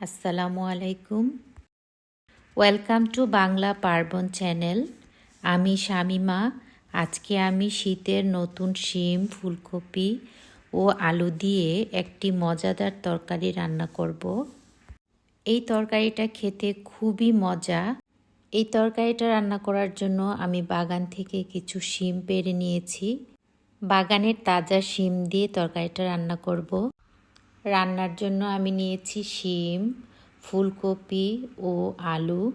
আসসালামু আলাইকুম। Welcome to Bangla পার্বণ চ্যানেল। আমি শামিমা। আজকে আমি শীতের নতুন শিম, ফুলকপি ও আলু দিয়ে একটি মজাদার তরকারি রান্না করব। এই তরকারিটা খেতে খুবই মজা। এই তরকারিটা রান্না করার জন্য আমি বাগান থেকে কিছু শিম পেরে নিয়েছি। বাগানের তাজা শিম দিয়ে তরকারিটা রান্না করব। রান্নার জন্য আমি নিয়েছি শিম, ফুলকপি ও আলু।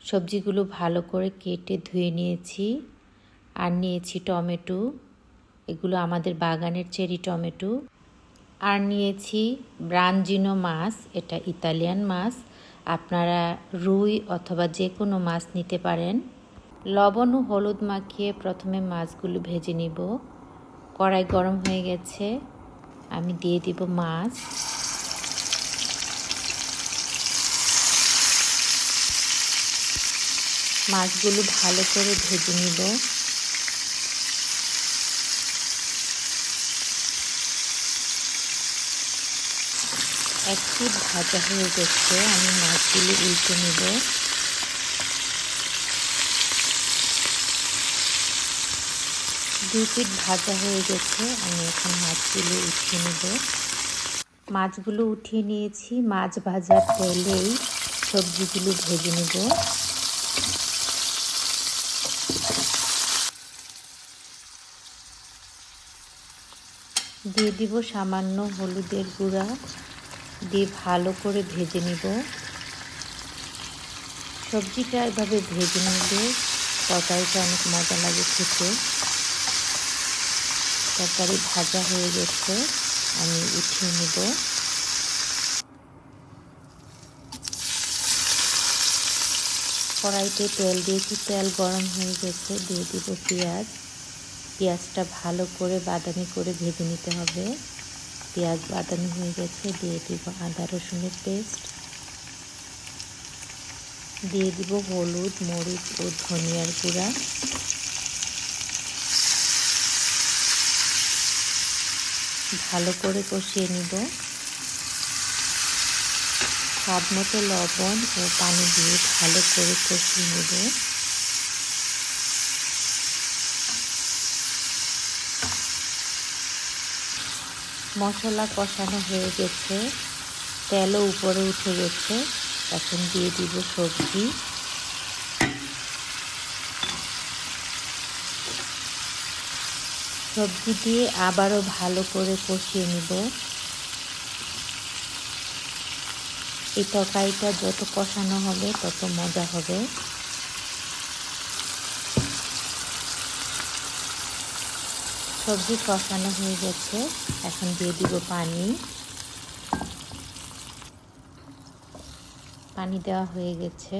সবজিগুলো ভালো করে কেটে ধুয়ে নিয়েছি। আর নিয়েছি টমেটো। এগুলো আমাদের বাগানের চেরি টমেটো। আর নিয়েছি ব্রাঞ্জিনো মাছ, এটা ইতালিয়ান মাছ। আপনারা রুই অথবা যে কোনো মাছ নিতে পারেন। লবণ ও হলুদ মাখিয়ে প্রথমে মাছগুলো ভেজে নিব। কড়াই গরম হয়ে গেছে। আমি দিয়ে দিব মাছ। মাছগুলো ভালো করে ভেজে নিব। একটি ভাজা হয়ে গেছে, আমি মাছগুলো উল্টে নেব। দুই পিঠ ভাজা হয়ে গেছে, আমি এখন মাছগুলো উঠিয়ে নেব। মাছগুলো উঠিয়ে নিয়েছি, মাছ ভাজার তেলেই সবজিগুলো ভেজে নেব। দিয়ে দিব সামান্য হলুদের গুঁড়া, দিয়ে ভালো করে ভেজে নিব। সবজিটা এভাবে ভেজে নিলে তরকারিটা অনেক মজা লাগে খেতে। তরকারি ভাজা হয়ে গেছে, আমি উঠিয়ে নিব। কড়াইতে তেল দিয়েছি তেল গরম হয়ে গেছে, দিয়ে দিব পেঁয়াজ। পেঁয়াজটা ভালো করে বাদামি করে ভেজে নিতে হবে। পেঁয়াজ বাদামি হয়ে গেছে, দিয়ে দিব আদা রসুনের পেস্ট। দিয়ে দিব হলুদ, মরিচ ও ধনিয়ার গুঁড়া। ভালো করে কষিয়ে নিব। স্বাদ মতো লবণ ও পানি দিয়ে ভালো করে কষিয়ে নেব। মশলা কষানো হয়ে গেছে। তেলও উপরে উঠে গেছে। এখন দিয়ে দিব সবজি। সবজি দিয়ে আবারও ভালো করে কষিয়ে নিব। এই তরকারিটা যত কষানো হবে, তত মজা হবে। সবজি কষানো হয়ে গেছে, এখন দিয়ে দিব পানি। পানি দেওয়া হয়ে গেছে।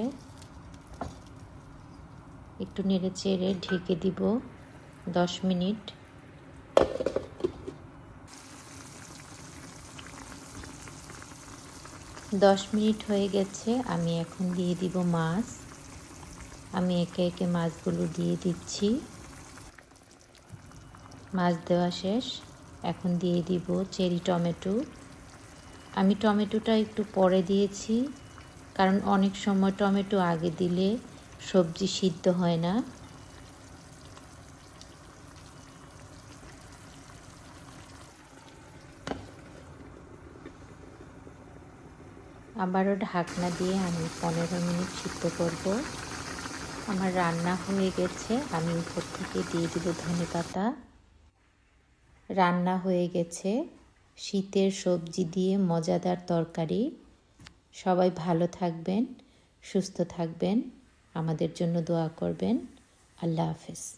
একটু নেড়ে চেড়ে ঢেকে দিব দশ মিনিট। দশ মিনিট হয়ে গেছে, আমি এখন দিয়ে দিব মাছ। আমি একে একে মাছগুলো দিয়ে দিচ্ছি। মাছ দেওয়া শেষ। এখন দিয়ে দিব চেরি টমেটো। আমি টমেটোটা একটু পরে দিয়েছি, কারণ অনেক সময় টমেটো আগে দিলে সবজি সিদ্ধ হয় না। আবারও ঢাকনা দিয়ে আমি পনেরো মিনিট সিদ্ধ করব। আমার রান্না হয়ে গেছে, আমি উপর থেকে দিয়ে দিব ধনে পাতা। রান্না হয়ে গেছে, শীতের সবজি দিয়ে মজাদার তরকারি। সবাই ভালো থাকবেন, সুস্থ থাকবেন, আমাদের জন্য দোয়া করবেন। আল্লাহ হাফেজ।